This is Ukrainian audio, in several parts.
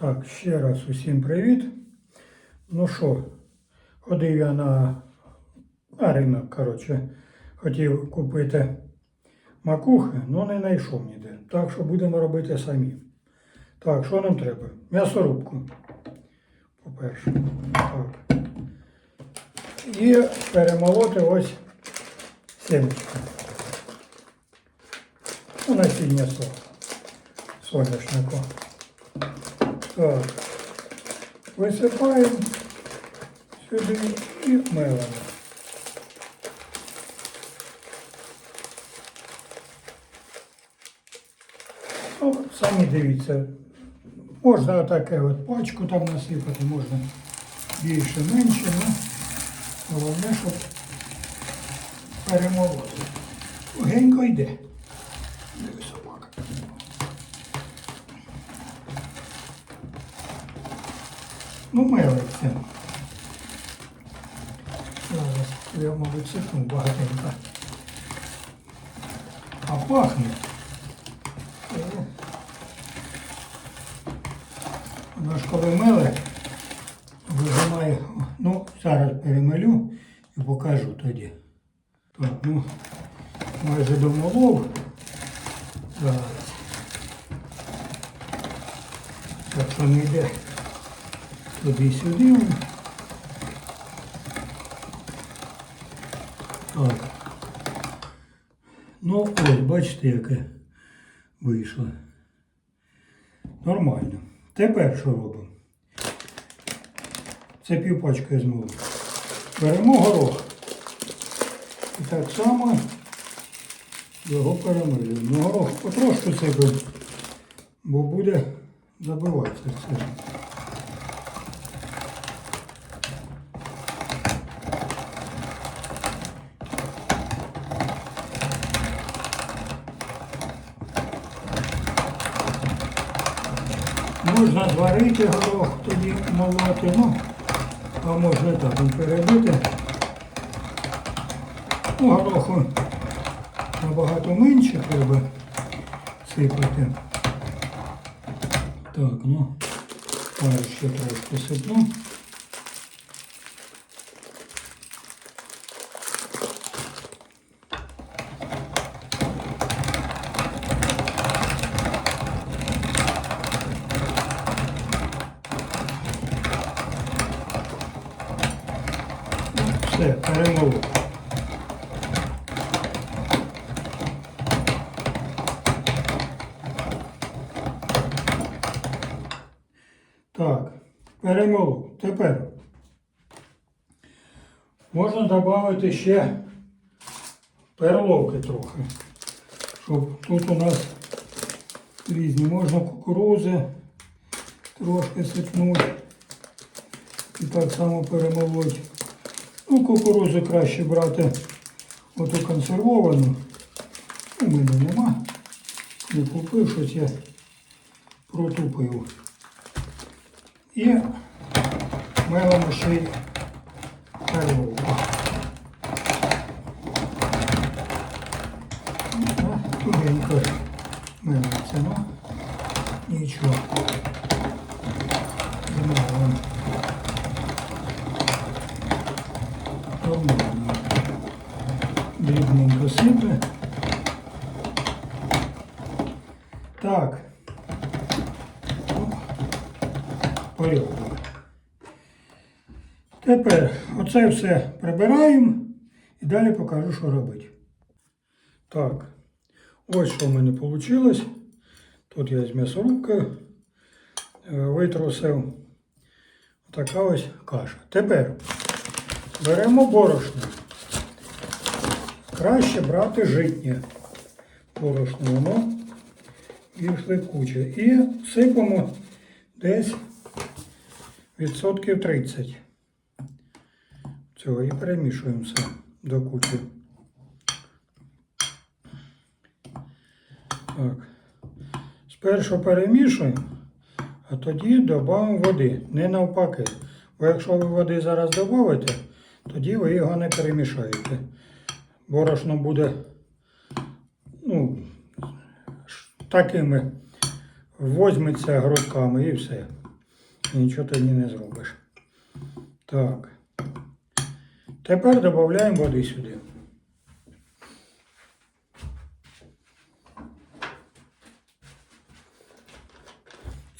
Так, ще раз усім привіт. Ну що, ходив я на, на ринок, коротше, хотів купити макухи, але не знайшов ніде. Так що будемо робити самі. Так, що нам треба? М'ясорубку. По-перше. Так. І перемолоти ось сімечки. Ну, насіння со- соняшнику. Так. Висипаємо сюди і мелимо. Ну, самі дивіться. Можна таке от пачку там насипати, можна більше, менше, ну головне, щоб перемолоти. Легенько йде. Ну, мелиться. Зараз я, мабуть, сипну багатенько. А пахне. Воно ж коли меле, вижимає. Ну, зараз перемелю і покажу тоді. Так, ну, майже домолов. Зараз. Так що не йде туди-сюди. Так. Ну, ось, бачите, яке вийшло. Нормально. Тепер що робимо? Це півпачка змовив. Беремо горох. І так само його перемилюємо. Ну, горох потрошку сипемо, бо буде забиватися все. Можна зварити горох, тоді молоти, ну, а можна так і перебити. Ну, гороху набагато менше треба сипати. Так, ну, ще трошки сипну. Все, перемолов. Так, перемолов. Тепер можна додати ще перловки трохи. Щоб тут у нас різні. Можна кукурузи трошки сипнути. І так само перемолоть. Ну, кукурудзу краще брати оту консервовану. У мене нема. Не купив щось я протупив. І мелимо перловку. Ну, Тугенько мелиться, ну нічого. Замелимо. Нормально. Дрібненько сипе. Так. Ну, порядок. Тепер оце все прибираємо і далі покажу, що робити. Так, ось що в мене вийшло. Тут я з м'ясорубкою е, витрусив. Така ось каша. Тепер Беремо борошно. Краще брати житнє борошно, воно більш липкуче. І сипемо десь відсотків 30 цього і перемішуємо все до кучі. Так. Спершу перемішуємо, а тоді додамо води, не навпаки. Бо якщо ви води зараз додаєте, тоді ви його не перемішаєте. Борошно буде ну, такими возьметься грудками і все. і нічого тоді не зробиш. Так. Тепер додаємо води сюди.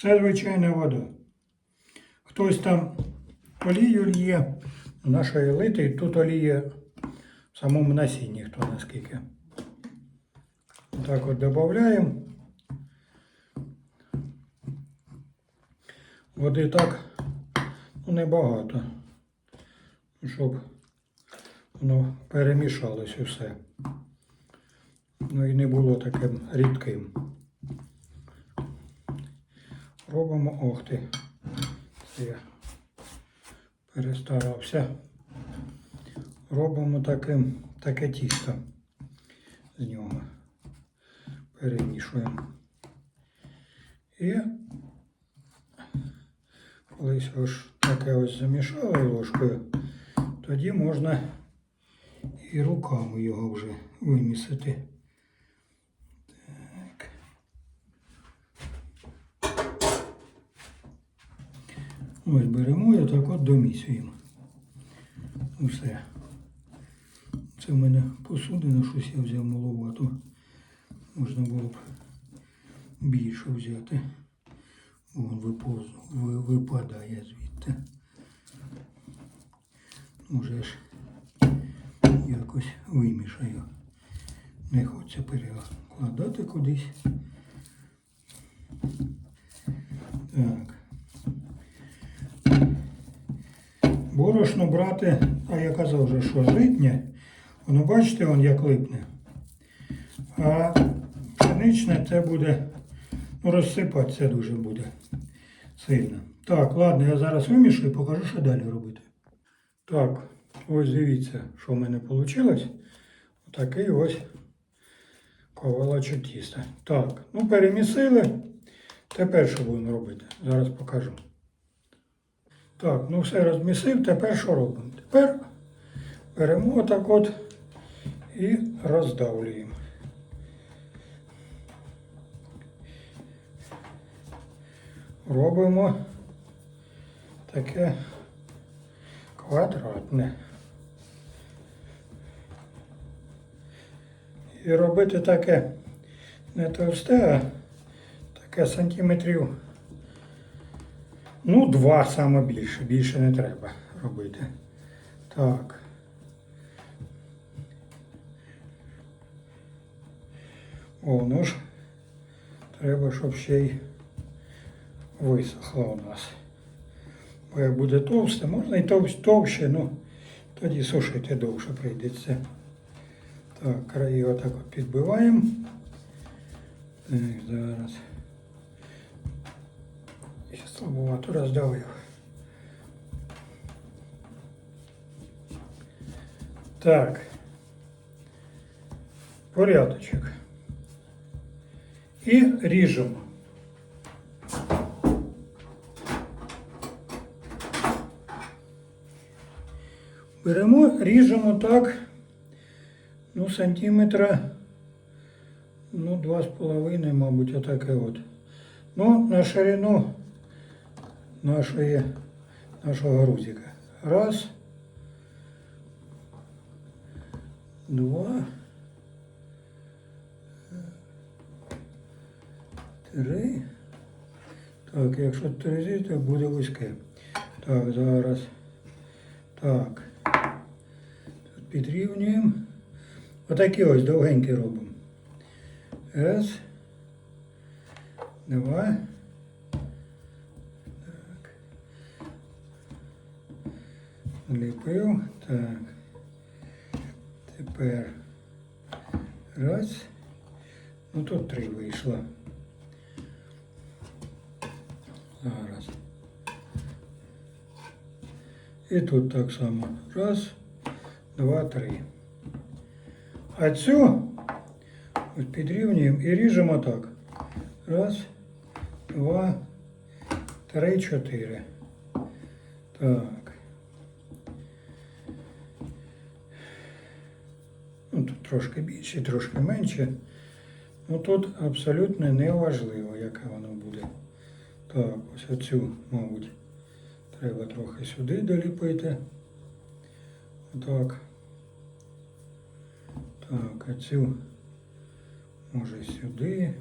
Це звичайна вода. Хтось там олію лє, нашої лити, тут олія в самому насінні, хто наскільки. Так от додаємо. Води так ну, небагато, щоб воно перемішалось усе. Ну і не було таким рідким. Робимо, ох ти. Я перестарався. Робимо таким, таке тісто з нього. Перемішуємо. І колись ось таке ось замішали ложкою, тоді можна і руками його вже вимісити. Так. Ось беремо і так от домісюємо. Усе. Це в мене посудина, щось я взяв маловато. Можна було б більше взяти. Вон випадає звідти. Уже ж якось вимішаю. Не хочеться перекладати кудись. Так. Борошно брати, а я казав вже, що житнє, воно бачите, он як липне. А пшеничне це буде, ну розсипатися дуже буде сильно. Так, ладно, я зараз вимішую і покажу, що далі робити. Так, ось дивіться, що в мене вийшло. Отакий ось ковалочок тіста. Так, ну перемісили. Тепер що будемо робити? Зараз покажу. Так, ну все розмісив, тепер що робимо? Тепер беремо отак от і роздавлюємо. Робимо таке квадратне. І робити таке не товсте, а таке сантиметрів. Ну, два саме більше, більше не треба робити. Так. О, ну ж, треба, щоб ще й висохло у нас. Бо як буде товсте, можна і товще, ну тоді сушити довше прийдеться. Так, краї отак от підбиваємо. Так, зараз. Я слабовато роздавив. Так. Порядочок. І ріжемо. Беремо, ріжемо так, ну, сантиметра, ну, два з половиною, мабуть, отаке от. Ну, на ширину нашої, нашого грузика. Раз, два, три. Так, якщо три, то буде вузьке. Так, зараз. Так. Підрівнюємо. Отакі ось довгенькі робимо. Раз. Два. Так. Ліпив. Так. Тепер. Раз. Ну тут три вийшло. Зараз. І тут так само. Раз, два, три. А цю ось підрівнюємо і ріжемо так. Раз, два, три, чотири. Так. Ну, тут трошки більше, трошки менше. Ну тут абсолютно не важливо, яке воно буде. Так, ось оцю, мабуть, треба трохи сюди доліпити. Так. Так, а цю може сюди.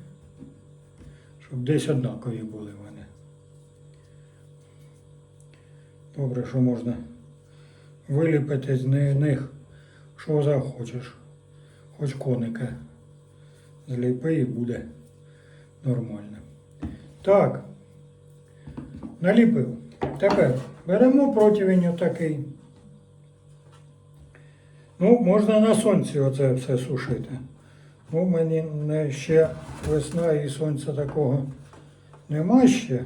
Щоб десь однакові були вони. Добре, що можна виліпити з них, що захочеш. Хоч коника зліпи і буде нормально. Так. Наліпив. Тепер беремо противень отакий. Ну, можна на сонці оце все сушити. Ну, мені не ще весна і сонця такого нема ще,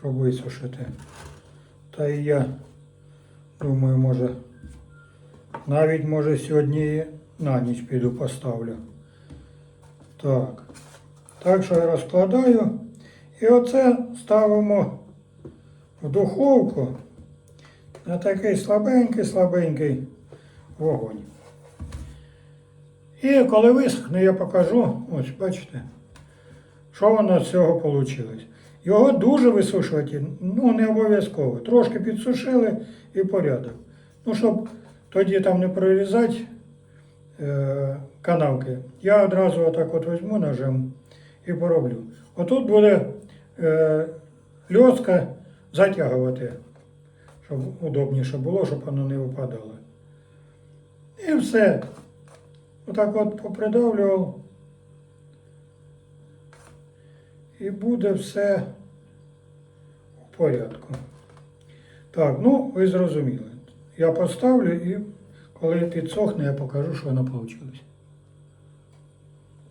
щоб висушити. Та і я думаю, може, навіть може сьогодні на ніч піду поставлю. Так. Так що я розкладаю. І оце ставимо в духовку на такий слабенький-слабенький вогонь. І коли висохне, я покажу, ось бачите, що воно з цього вийшло. Його дуже висушувати, ну не обов'язково. Трошки підсушили і порядок. Ну, щоб тоді там не прорізати е, канавки, я одразу отак от візьму ножем і пороблю. Отут буде е, льоска затягувати, щоб удобніше було, щоб воно не випадало. І все. Отак от попридавлював. І буде все в порядку. Так, ну ви зрозуміли. Я поставлю і коли підсохне, я покажу, що воно вийшло.